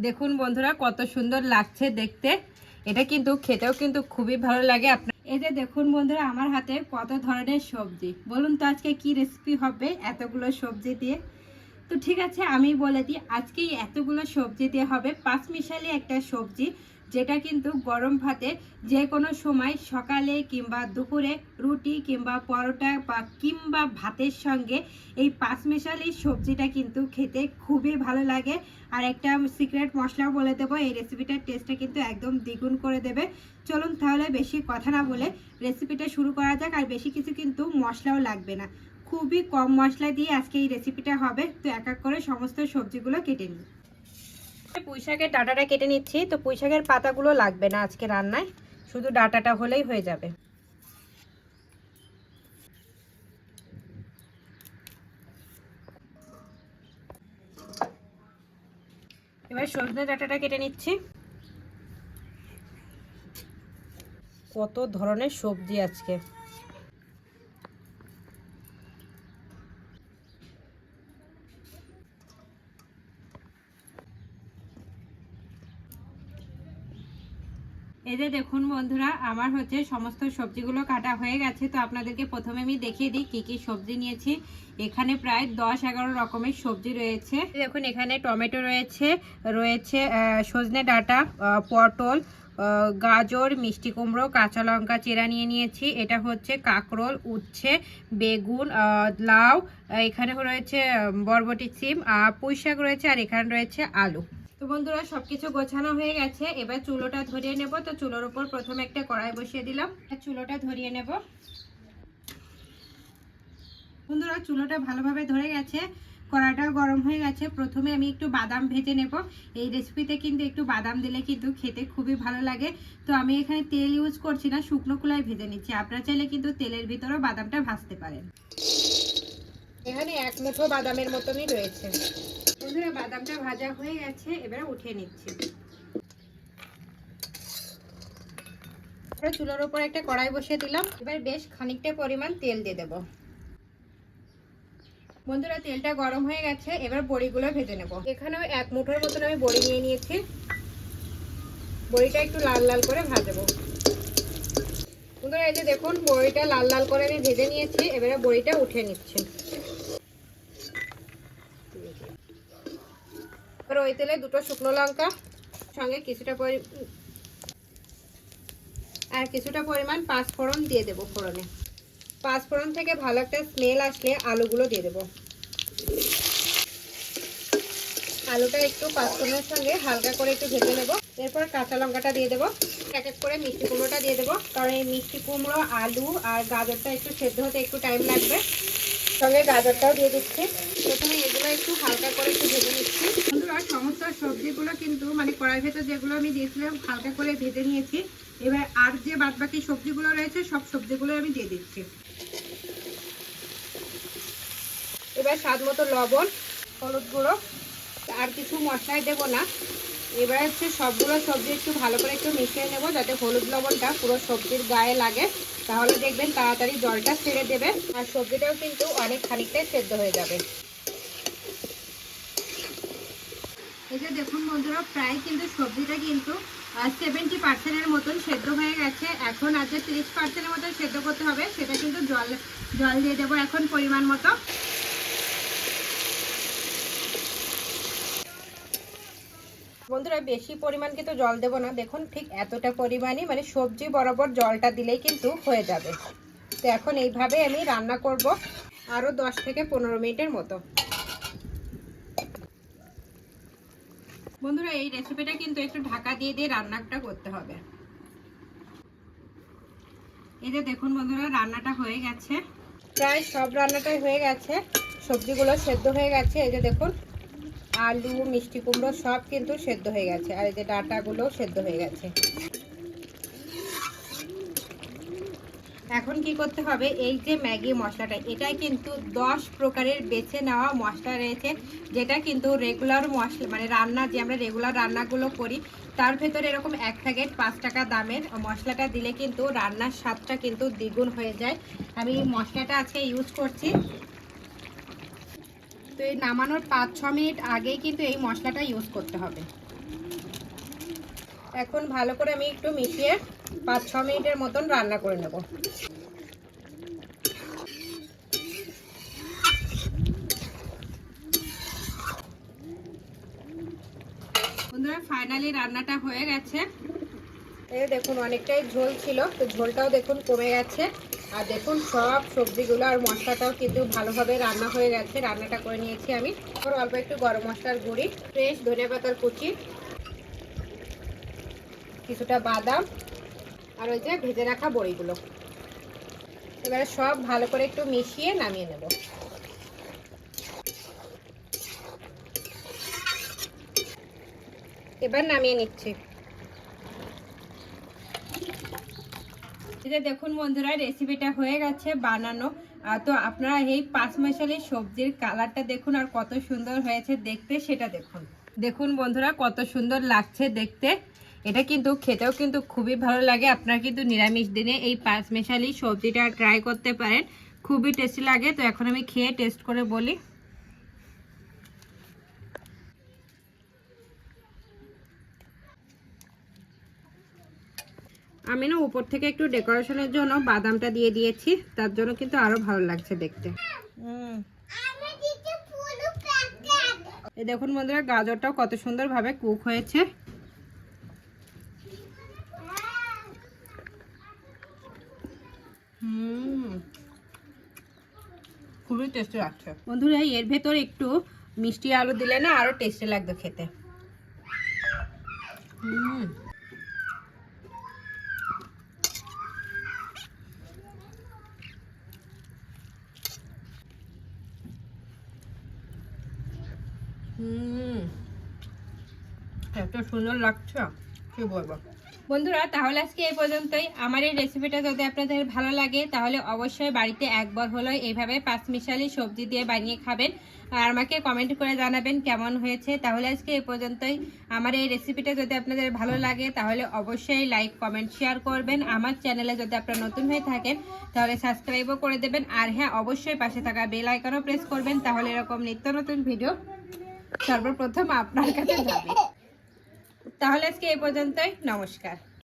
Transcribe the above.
দেখুন বন্ধুরা, কত সুন্দর লাগছে দেখতে। এটা কিন্তু খেতেও কিন্তু খুবই ভালো লাগে। আপনার এই যে দেখুন বন্ধুরা, আমার হাতে কত ধরনের সবজি। বলুন তো আজকে কি রেসিপি হবে এতগুলো সবজি দিয়ে? তো ঠিক আছে, আমি বলে দিই, আজকেই এতগুলো সবজি দিয়ে হবে। পাঁচ মিশালি একটা সবজি। যেটা কিন্তু গরম ভাতে যে কোনো সময় সকালে কিংবা দুপুরে রুটি কিংবা পরোটা বা কিংবা ভাতের সঙ্গে এই পাঁচমিশালি সবজিটা কিন্তু খেতে খুবই ভালো লাগে। আর একটা সিক্রেট মশলাও বলে দেবো, এই রেসিপিটার টেস্টটা কিন্তু একদম দ্বিগুণ করে দেবে। চলুন তাহলে বেশি কথা না বলে রেসিপিটা শুরু করা যাক, আর বেশি কিছু কিন্তু মশলাও লাগবে না। খুবই কম মশলা দিয়ে আজকে এই রেসিপিটা হবে, তো এক এক করে সমস্ত সবজিগুলো কেটে নিই। পুঁই শাকের ডাটাটা কেটে নিচ্ছি। তো পুঁই শাকের পাতাগুলো লাগবে না আজকে রান্নায়। শুধু ডাটাটা হলেই হয়ে যাবে। এবার সজনে ডাটাটা কেটে নিচ্ছি। কত ধরনের সবজি আজকে। এই যে দেখুন বন্ধুরা, আমার হচ্ছে সমস্ত সবজিগুলো কাটা হয়ে গেছে, তো আপনাদেরকে প্রথমে আমি দেখিয়ে দিই কি কি সবজি নিয়েছি। এখানে প্রায় দশ এগারো রকমের সবজি রয়েছে। দেখুন, এখানে টমেটো রয়েছে রয়েছে সজনে ডাঁটা পটল গাজর, মিষ্টি কুমড়ো, কাঁচা লঙ্কা চেরা নিয়ে নিয়েছি। এটা হচ্ছে কাঁকরোল, উচ্ছে, বেগুন লাউ এখানে রয়েছে বরবটি, সিম পুঁই শাক রয়েছে, আর এখানে রয়েছে আলু। তো বন্ধুরা, সবকিছু গোছানো হয়ে গেছে। এবার চুলোটা ধরিয়ে নেব। তো চুলোর উপর প্রথমে একটা কড়াই বসিয়ে দিলাম। চুলোটা ধরিয়ে নেব। বন্ধুরা, চুলোটা ভালোভাবে ধরে গেছে। কড়াটাও গরম হয়ে গেছে। প্রথমে আমি একটু বাদাম ভেজে নেব। এই রেসিপিতে কিন্তু একটু বাদাম দিলে কিন্তু খেতে খুবই ভালো লাগে। তো আমি এখানে তেল ইউজ করছি না, শুকনো কুলাই ভেজে নিচ্ছি। আপনারা চাইলে কিন্তু তেলের ভিতরেও বাদামটা ভাজতে পারেন। এখানে এক মুঠো বাদামের মতনই রয়েছে। বন্ধুরা বাদামটা ভাজা হয়ে গেছে, এবারে উঠিয়ে নিচ্ছি। চুলোর উপর একটা কড়াই বসিয়ে দিলাম। এবার বেশ খানিকটা পরিমাণ তেল দিয়ে দেব। বন্ধুরা, তেলটা গরম হয়ে গেছে, এবার বড়িগুলো ভেজে নেব। এখানেও এক মুঠোর মতন আমি বড়ি নিয়ে নিয়েছি। বড়িটা একটু লাল লাল করে ভাজবো। বন্ধুরা, এই যে দেখুন, বড়িটা লাল লাল করে আমি ভেজে নিয়েছি, এবারে বড়িটা উঠিয়ে নিচ্ছি। ওই তেলে, দুটো শুকনো লঙ্কা, সঙ্গে কিছুটা পরি আর কিছুটা পরিমাণ পাঁচ ফোড়ন দিয়ে দেবো ফোড়নে। পাঁচ ফোড়ন থেকে ভালো একটা স্মেল আসলে আলুগুলো দিয়ে দেবো। আলুটা একটু পাঁচ ফোড়নের সঙ্গে হালকা করে একটু ভেজে নেব। এরপর কাঁচা লঙ্কাটা দিয়ে দেবো। এক এক করে মিষ্টি কুমড়োটা দিয়ে দেবো। কারণ এই মিষ্টি কুমড়ো, আলু আর গাজরটা একটু সেদ্ধ হতে একটু টাইম লাগবে। সঙ্গে গাজরটাও দিয়ে দিচ্ছি। প্রথমে এগুলো একটু হালকা করে একটু ভেজে নিচ্ছি। বন্ধুরা সমস্ত সবজিগুলো কিন্তু মানে কড়াই ভেতর যেগুলো আমি দিয়েছিলাম, হালকা করে ভেজে নিয়েছি। এবার আর যে বাদ বাকি সবজিগুলো রয়েছে, সব সবজিগুলো আমি দিয়ে দিচ্ছি। এবার স্বাদ মতো লবণ, হলুদ গুঁড়ো, আর কিছু মশলাই দেবো না। এবার হচ্ছে সবগুলো সবজি একটু ভালো করে একটু মিশিয়ে নেব, যাতে হলুদ লবণটা পুরো সবজির গায়ে লাগে। তাহলে দেখবেন তাড়াতাড়ি জলটা ছেড়ে দেবে, আর সবজিটাও কিন্তু অনেক খানিকটাই সেদ্ধ হয়ে যাবে। এই যে দেখুন বন্ধুরা, প্রায় কিন্তু সবজিটা কিন্তু সেভেন্টি পার্সেন্টের মতন সেদ্ধ হয়ে গেছে। এখন আছে তিরিশ পার্সেন্টের মতন সেদ্ধ করতে হবে, সেটা কিন্তু জল জল দিয়ে দেবো এখন পরিমাণ মতো। বন্ধুরা, বেশি পরিমাণ কিন্তু জল দেবো না। দেখুন, ঠিক এতটা পরিমাণই মানে সবজি বরাবর জলটা দিলেই কিন্তু হয়ে যাবে। তো এখন এইভাবে আমি রান্না করব আরও দশ থেকে পনেরো মিনিটের মতো। বন্ধুরা, এই রেসিপিটা কিন্তু একটু ঢাকা দিয়ে দিয়ে রান্নাটা করতে হবে। এই যে দেখুন বন্ধুরা, রান্নাটা হয়ে গেছে। প্রায় সব রান্নাটাই হয়ে গেছে। সবজিগুলো সেদ্ধ হয়ে গেছে। এই যে দেখুন আলু, মিষ্টি কুমড়ো সব কিন্তু সেদ্ধ হয়ে গেছে। আর এই যে ডাটাগুলোও সেদ্ধ হয়ে গেছে। এখন কি করতে হবে? এই যে ম্যাগি মশলাটা এটাই কিন্তু দশ প্রকারের বেছে নেওয়া মশলা রয়েছে, যেটা কিন্তু রেগুলার মশলা মানে রান্না, যে আমরা রেগুলার রান্নাগুলো করি, তার ভেতরে এরকম এক প্যাকেট পাঁচ টাকা দামের মশলাটা দিলে কিন্তু রান্নার স্বাদটা কিন্তু দ্বিগুণ হয়ে যায়। আমি মশলাটা আজকে ইউজ করছি। তো এই নামানোর পাঁচ, ছ মিনিট আগেই কিন্তু এই মশলাটা ইউজ করতে হবে। এখন ভালো করে আমি একটু মিশিয়ে পাঁচ, ছ মিনিটের মতন রান্না করে নেব। ফাইনালি রান্নাটা হয়ে গেছে। এই দেখুন, অনেকটাই ঝোল ছিল, তো ঝোলটাও দেখুন কমে গেছে। আর দেখুন, সব সবজিগুলো আর মশলাটাও কিন্তু ভালোভাবে রান্না হয়ে গেছে। রান্নাটা করে নিয়েছি আমি। তারপর অল্প একটু গরম মশলার গুঁড়ি, ফ্রেশ ধনে পাতার কুচি, কিছুটা বাদাম, আর ওই যে ভেজে রাখা বড়িগুলো। এবারে সব ভালো করে একটু মিশিয়ে নামিয়ে নেব। এবার নামিয়ে নিচ্ছি। যে দেখুন বন্ধুরা রেসিপিটা হয়ে গেছে বানানো। তো আপনারা এই পাঁচ মশালি সবজির কালারটা দেখুন আর কত সুন্দর হয়েছে দেখতে, সেটা দেখুন। দেখুন বন্ধুরা, কত সুন্দর লাগছে দেখতে। এটা কিন্তু খেতেও কিন্তু খুবই ভালো লাগে। আপনারা কিন্তু নিরামিষ দিনে এই পাঁচ মেশালি সবজিটা ট্রাই করতে পারেন। খুবই টেস্টি লাগে। তো এখন আমি খেয়ে টেস্ট করে বলি। আমি না উপর থেকে একটু ডেকোরেশনের জন্য বাদামটা দিয়ে দিয়েছি। তার জন্য কিন্তু আরও ভালো লাগছে দেখতে। এই দেখুন বন্ধুরা গাজরটাও কত সুন্দরভাবে কুক হয়েছে। খুবই টেস্টি লাগছে। বন্ধুরা এর ভেতর একটু মিষ্টি আলু দিলে না আরও টেস্টি লাগবে খেতে। হুম। সুন্দর বন্ধুরা, তাহলে আজকে এই পর্যন্তই। আমার এই রেসিপিটা যদি আপনাদের ভালো লাগে, তাহলে অবশ্যই বাড়িতে একবার হলো এইভাবে পাঁচমিশালি সবজি দিয়ে বানিয়ে খাবেন। আর আমাকে কমেন্ট করে জানাবেন কেমন হয়েছে। তাহলে আজকে এই পর্যন্তই। আমার এই রেসিপিটা যদি আপনাদের ভালো লাগে, তাহলে অবশ্যই লাইক কমেন্ট শেয়ার করবেন। আমার চ্যানেলে যদি আপনারা নতুন হয়ে থাকেন, তাহলে সাবস্ক্রাইবও করে দেবেন। আর হ্যাঁ অবশ্যই পাশে থাকা বেল আইকনও প্রেস করবেন। তাহলে এরকম নিত্য নতুন ভিডিও সর্বপ্রথম আপনার কাছে যাবে। তাহলে আজকে এই পর্যন্তই। নমস্কার।